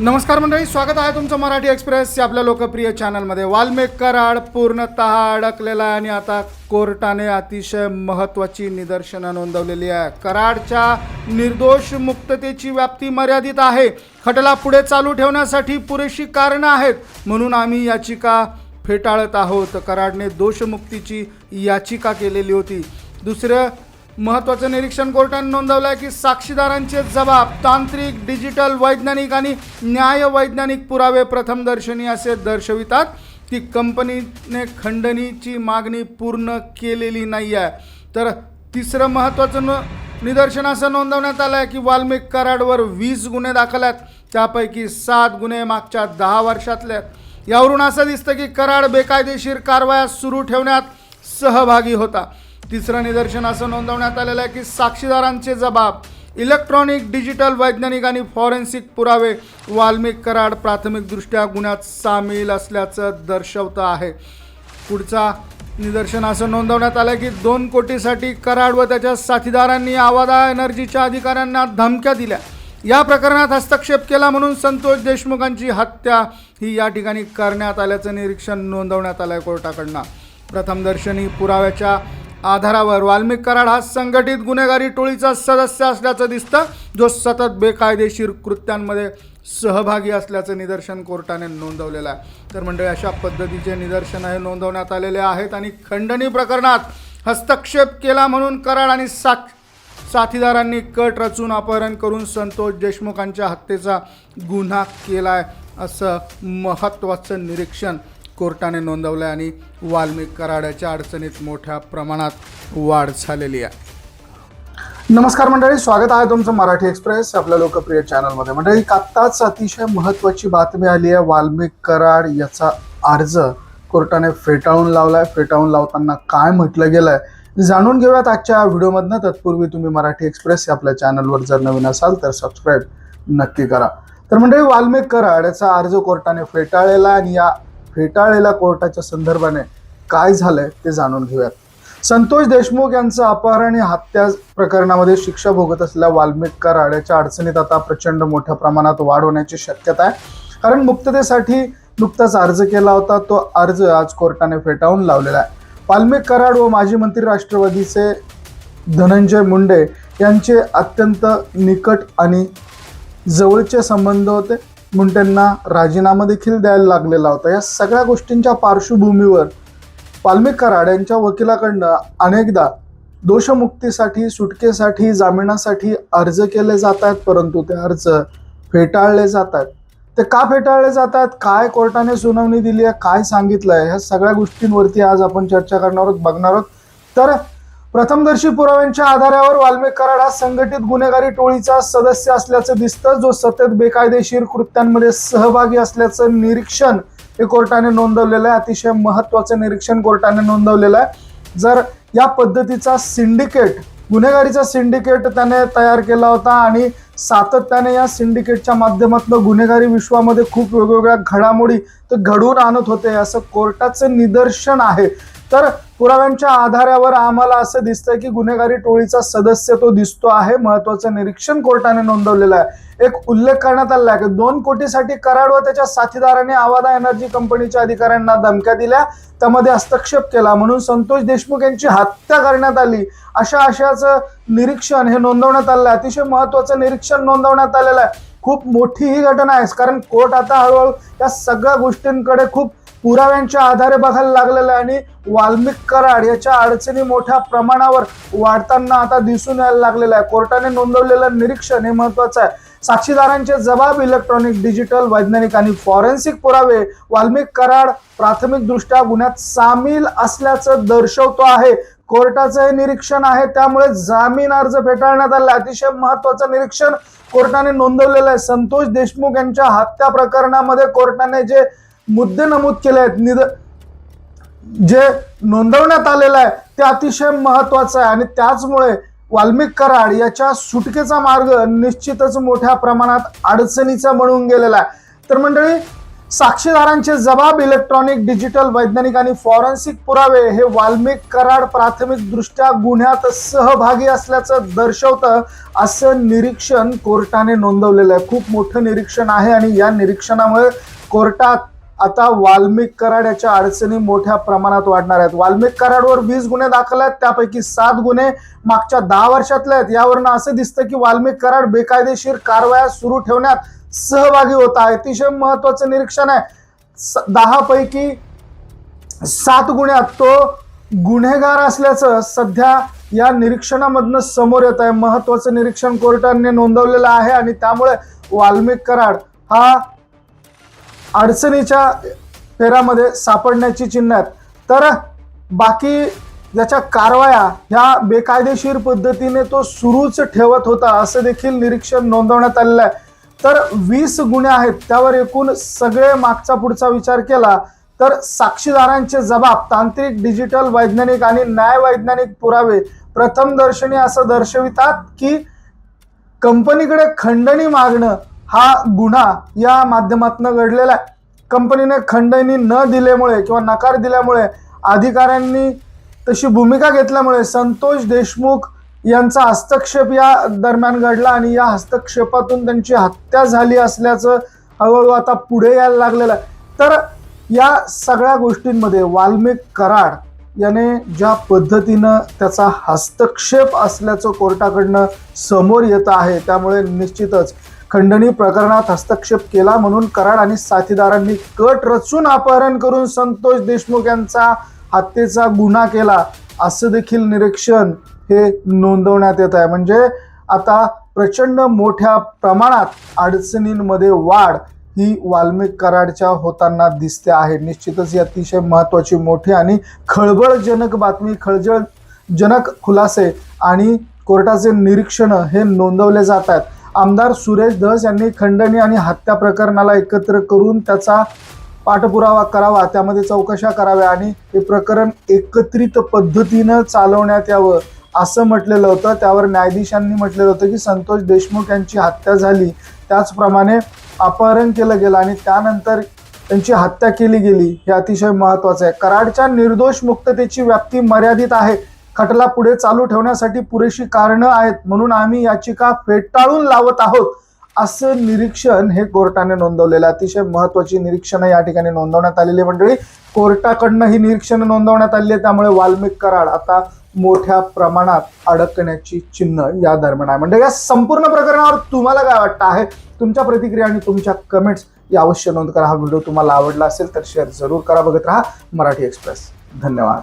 नमस्कार मंडळी स्वागत आहे तुमचं मराठी एक्सप्रेस या आपल्या लोकप्रिय चॅनलमध्ये. वाल्मिक कराड पूर्णतः अडकलेला आहे आणि आता कोर्टाने अतिशय महत्त्वाची निदर्शनं नोंदवलेली आहे. कराडच्या निर्दोष मुक्ततेची व्याप्ती मर्यादित आहे. खटला पुढे चालू ठेवण्यासाठी पुरेशी कारणं आहेत. म्हणून आम्ही याचिका फेटाळत आहोत. कराडने दोषमुक्तीची याचिका केलेली होती. दुसरं महत्त्वाचं निरीक्षण कोर्टाने नोंदवलं आहे की साक्षीदारांचे जबाब तांत्रिक डिजिटल वैज्ञानिक आणि न्यायवैज्ञानिक पुरावे प्रथमदर्शनी असे दर्शवितात. की कंपनीने खंडणीची मागणी पूर्ण केलेली नाही आहे तर तिसरं महत्त्वाचं न निदर्शन असं नोंदवण्यात आलं आहे की वाल्मिक कराडवर वीस गुन्हे दाखल आहेत. त्यापैकी सात गुन्हे मागच्या दहा वर्षातले आहेत. यावरून असं दिसतं की कराड बेकायदेशीर कारवाया सुरू ठेवण्यात सहभागी होता. तिसरं निदर्शन असं नोंदवण्यात आलेलं आहे की साक्षीदारांचे जबाब इलेक्ट्रॉनिक डिजिटल वैज्ञानिक आणि फॉरेन्सिक पुरावे वाल्मिक कराड प्राथमिकदृष्ट्या गुन्ह्यात सामील असल्याचं दर्शवतं आहे. पुढचा निदर्शन असं नोंदवण्यात आलं की दोन कोटीसाठी कराड व त्याच्या साथीदारांनी आवादा एनर्जीच्या अधिकाऱ्यांना धमक्या दिल्या. या प्रकरणात हस्तक्षेप केला म्हणून संतोष देशमुखांची हत्या ही या ठिकाणी करण्यात आल्याचं निरीक्षण नोंदवण्यात आलं आहे कोर्टाकडनं प्रथमदर्शनी पुराव्याच्या आधारावर वाल्मिक कराड हा संघटित गुन्हेगारी टोळीचा सदस्य असल्याचं दिसतं. जो सतत बेकायदेशीर कृत्यांमध्ये सहभागी असल्याचं निदर्शन कोर्टाने नोंदवलेलं आहे. तर मंडळी अशा पद्धतीचे निदर्शन हे नोंदवण्यात आलेले आहेत आणि खंडणी प्रकरणात हस्तक्षेप केला म्हणून कराड आणि साक्ष साथीदारांनी कट रचून अपहरण करून संतोष देशमुखांच्या हत्येचा गुन्हा केला आहे असं महत्त्वाचं निरीक्षण कोर्टाने नोंदवलं आहे आणि वाल्मिक कराडाच्या अडचणीत मोठ्या प्रमाणात वाढ झालेली आहे. नमस्कार मंडळी स्वागत आहे तुमचं मराठी एक्सप्रेस आपल्या लोकप्रिय चॅनलमध्ये. मंडळी आत्ताच अतिशय महत्त्वाची बातमी आली आहे वाल्मिक कराड याचा अर्ज कोर्टाने फेटाळून लावलाय. फेटाळून लावताना काय म्हटलं गेलंय जाणून घेऊयात आजच्या व्हिडिओमधनं. तत्पूर्वी तुम्ही मराठी एक्सप्रेस या आपल्या चॅनलवर जर नवीन असाल तर सबस्क्राईब नक्की करा. तर मंडळी वाल्मिक कराड याचा अर्ज कोर्टाने फेटाळलेला आणि या फेटाळलेल्या कोर्टाच्या संदर्भाने काय झालंय ते जाणून घेऊयात. संतोष देशमुख यांचं अपहरण आणि हत्या प्रकरणामध्ये शिक्षा भोगत असलेल्या वाल्मिक कराड याच्या अडचणीत आता प्रचंड मोठ्या प्रमाणात वाढ होण्याची शक्यता आहे. कारण मुक्ततेसाठी नुकताच अर्ज केला होता तो अर्ज आज कोर्टाने फेटाळून लावलेला आहे. वाल्मिक कराड व माजी मंत्री राष्ट्रवादीचे धनंजय मुंडे यांचे अत्यंत निकट आणि जवळचे संबंध होते. मुंडेंना राजीनामा देखील द्यायला लागलेला होता. या सगळ्या गोष्टींच्या पार्श्वभूमीवर वाल्मिक कराड यांच्या वकिलाकडनं अनेकदा दोषमुक्तीसाठी सुटकेसाठी जामिनासाठी अर्ज केले जात आहेत परंतु ते अर्ज फेटाळले जात आहेत. ते का फेटाळले जात आहेत? काय कोर्टाने सुनावणी दिली आहे? काय सांगितलं आहे ह्या सगळ्या गोष्टींवरती आज आपण चर्चा करणार आहोत बघणार आहोत. तर प्रथमदर्शी पुराव्यांच्या आधारावर वाल्मिक कराड हा संघटित गुन्हेगारी टोळीचा सदस्य असल्याचं दिसतं. जो सतत बेकायदेशीर कृत्यांमध्ये सहभागी असल्याचं निरीक्षण हे कोर्टाने नोंदवलेलं आहे. अतिशय महत्वाचं निरीक्षण कोर्टाने नोंदवलेलं आहे. जर या पद्धतीचा सिंडिकेट गुन्हेगारीचा सिंडिकेट त्याने तयार केला होता आणि सातत्याने या सिंडिकेटच्या माध्यमातून गुन्हेगारी विश्वामध्ये खूप वेगवेगळ्या घडामोडी ते घडवून आणत होते असं कोर्टाचं निदर्शन आहे. तर पुराव्यांच्या आधारावर आम्हाला असं दिसतं की गुन्हेगारी टोळीचा सदस्य तो दिसतो आहे. महत्वाचं निरीक्षण कोर्टाने नोंदवलेलं आहे. एक उल्लेख करण्यात आला आहे की दोन कोटीसाठी कराड व त्याच्या साथीदारांनी आवादा एनर्जी कंपनीच्या अधिकाऱ्यांना धमक्या दिल्या. त्यामध्ये हस्तक्षेप केला. म्हणून संतोष देशमुख यांची हत्या करण्यात आली. अशा आशयाचं निरीक्षण हे नोंदवण्यात आलं आहे. अतिशय महत्वाचं निरीक्षण नोंदवण्यात आलेलं आहे. खूप मोठी ही घटना आहे. कारण कोर्ट आता हळूहळू या सगळ्या गोष्टींकडे खूप पुराव्यांच्या आधारे बघायला लागलेलं आहे आणि वाल्मिक कराड याच्या अडचणी मोठ्या प्रमाणावर वाढताना आता दिसून यायला लागलेलं आहे. कोर्टाने नोंदवलेलं निरीक्षण हे महत्वाचं आहे. साक्षीदारांचे जबाब इलेक्ट्रॉनिक डिजिटल वैज्ञानिक आणि फॉरेन्सिक पुरावे वाल्मिक कराड प्राथमिक दृष्ट्या गुन्ह्यात सामील असल्याचं दर्शवतो आहे. कोर्टाचं हे निरीक्षण आहे त्यामुळे जामीन अर्ज फेटाळण्यात आला अतिशय महत्वाचं निरीक्षण कोर्टाने नोंदवलेलं आहे. संतोष देशमुख यांच्या हत्या प्रकरणामध्ये कोर्टाने जे मुद्दे नमूद केले आहेत. निद जे नोंदवण्यात आलेलं आहे ते अतिशय महत्वाचं आहे. आणि त्याचमुळे वाल्मिक कराड याच्या सुटकेचा मार्ग निश्चितच मोठ्या प्रमाणात अडचणीचा बनून गेलेला आहे. तर मंडळी साक्षीदारांचे जबाब इलेक्ट्रॉनिक डिजिटल वैज्ञानिक आणि फॉरेन्सिक पुरावे हे वाल्मिक कराड प्राथमिक दृष्ट्या गुन्ह्यात सहभागी असल्याचं दर्शवतं असं निरीक्षण कोर्टाने नोंदवलेलं आहे. खूप मोठं निरीक्षण आहे आणि या निरीक्षणामुळे कोर्टात आता वाल्मिक कराड याच्या अडचणी मोठ्या प्रमाणात वाढणार आहेत. वाल्मिक कराडवर वीस गुन्हे दाखल आहेत त्यापैकी सात गुन्हे मागच्या दहा वर्षातले आहेत. यावरनं असं दिसतं की वाल्मिक कराड बेकायदेशीर कारवाया सुरू ठेवण्यात सहभागी होता अतिशय महत्वाचं निरीक्षण आहे. स- दहा पैकी सात गुन्ह्यात तो गुन्हेगार असल्याचं सध्या या निरीक्षणामधनं समोर येत आहे. महत्वाचं निरीक्षण कोर्टाने नोंदवलेलं आहे आणि त्यामुळे वाल्मिक कराड हा अडचणीच्या फेऱ्यामध्ये सापडण्याची चिन्ह आहेत. तर बाकी ज्याच्या कारवाया ह्या बेकायदेशीर पद्धतीने तो सुरूच ठेवत होता असं देखील निरीक्षण नोंदवण्यात आलेलं आहे. तर वीस गुन्हे आहेत त्यावर एकूण सगळे मागचा पुढचा विचार केला तर साक्षीदारांचे जबाब तांत्रिक डिजिटल वैज्ञानिक आणि न्याय वैज्ञानिक पुरावे प्रथमदर्शनी असं दर्शवितात की कंपनीकडे खंडणी मागणं हा गुन्हा या माध्यमातून घडलेला आहे. कंपनीने खंडणी न दिल्यामुळे किंवा नकार दिल्यामुळे अधिकाऱ्यांनी तशी भूमिका घेतल्यामुळे संतोष देशमुख यांचा हस्तक्षेप या दरम्यान घडला आणि या हस्तक्षेपातून त्यांची हत्या झाली असल्याचं हळूहळू आता पुढे यायला लागलेलं आहे. तर या सगळ्या गोष्टींमध्ये वाल्मिक कराड याने ज्या पद्धतीनं त्याचा हस्तक्षेप असल्याचं कोर्टाकडनं समोर येत आहे त्यामुळे निश्चितच खंडणी प्रकरणात हस्तक्षेप केला म्हणून कराड आणि साथीदारांनी कट रचून अपहरण करून संतोष देशमुख यांचा हत्येचा गुन्हा केला. असं देखील निरीक्षण हे नोंदवण्यात येत आहे. म्हणजे आता प्रचंड मोठ्या प्रमाणात अडचणींमध्ये वाढ ही वाल्मिक कराडच्या होताना दिसते आहे. निश्चितच ही अतिशय महत्त्वाची मोठी आणि खळबळजनक बातमी खळजळजनक खुलासे आणि कोर्टाचे निरीक्षण हे नोंदवले जात आहेत. आमदार सुरेश धस यांनी खंडणी आणि हत्या प्रकरणाला एकत्र करून त्याचा पाठपुरावा करावा त्यामध्ये चौकशा कराव्या आणि हे प्रकरण एकत्रित पद्धतीनं चालवण्यात यावं असं म्हटलेलं होतं. त्यावर न्यायाधीशांनी म्हटलेलं होतं की संतोष देशमुख यांची हत्या झाली. त्याचप्रमाणे अपहरण केलं गेलं आणि त्यानंतर त्यांची हत्या केली गेली. हे अतिशय महत्त्वाचं आहे. कराडच्या निर्दोष मुक्ततेची व्याप्ती मर्यादित आहे. खटला पुढे चालू ठेवण्यासाठी पुरेशी कारणं आहेत. म्हणून आम्ही याचिका फेटाळून लावत आहोत. असं निरीक्षण हे कोर्टाने नोंदवलेलं अतिशय महत्वाची निरीक्षणं या ठिकाणी नोंदवण्यात आलेली आहे. मंडळी कोर्टाकडनं ही निरीक्षणं नोंदवण्यात आली आहे त्यामुळे वाल्मिक कराड आता मोठ्या प्रमाणात अडकण्याची चिन्ह या दरम्यान आहे. म्हणजे या संपूर्ण प्रकरणावर तुम्हाला काय वाटतं आहे? तुमच्या प्रतिक्रिया आणि तुमच्या कमेंट्स या अवश्य नोंद करा. हा व्हिडिओ तुम्हाला आवडला असेल तर शेअर जरूर करा. बघत राहा मराठी एक्सप्रेस धन्यवाद.